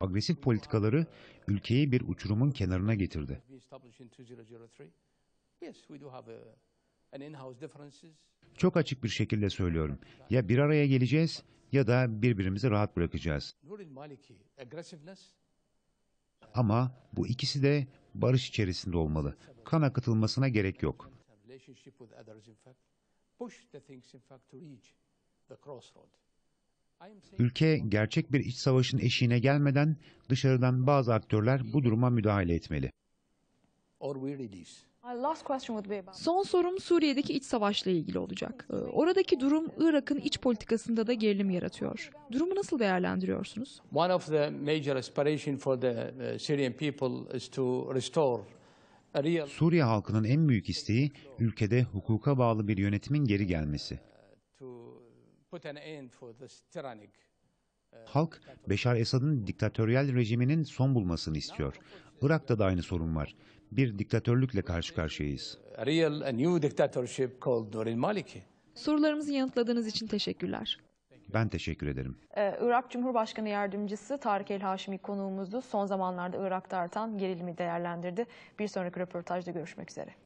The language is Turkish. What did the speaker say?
Agresif politikaları ülkeyi bir uçurumun kenarına getirdi. We established in 2003. Yes, we do have a, an in-house differences. Çok açık bir şekilde söylüyorum. Ya bir araya geleceğiz ya da birbirimizi rahat bırakacağız. Ama bu ikisi de barış içerisinde olmalı. Kan akıtılmasına gerek yok. push the things, in fact, to reach the crossroad. Ülke gerçek bir iç savaşın eşiğine gelmeden dışarıdan bazı aktörler bu duruma müdahale etmeli. Son sorum Suriye'deki iç savaşla ilgili olacak. Ee, Oradaki durum Irak'ın iç politikasında da gerilim yaratıyor. Durumu nasıl değerlendiriyorsunuz? One of the major aspiration for the uh, Syrian people is to restore Suriye halkının en büyük isteği ülkede hukuka bağlı bir yönetimin geri gelmesi. To put an end for this tyrannic Halk, Beşar Esad'ın diktatöryel rejiminin son bulmasını istiyor. Irak'ta da aynı sorun var. Bir diktatörlükle karşı karşıyayız. a real a new dictatorship called Nur al-Maliki. Sorularımızı yanıtladığınız için teşekkürler. Ben teşekkür ederim. Ee, Irak Cumhurbaşkanı Yardımcısı Tarık El Haşimi konuğumuzdu. Son zamanlarda Irak'ta artan gerilimi değerlendirdi. Bir sonraki röportajda görüşmek üzere.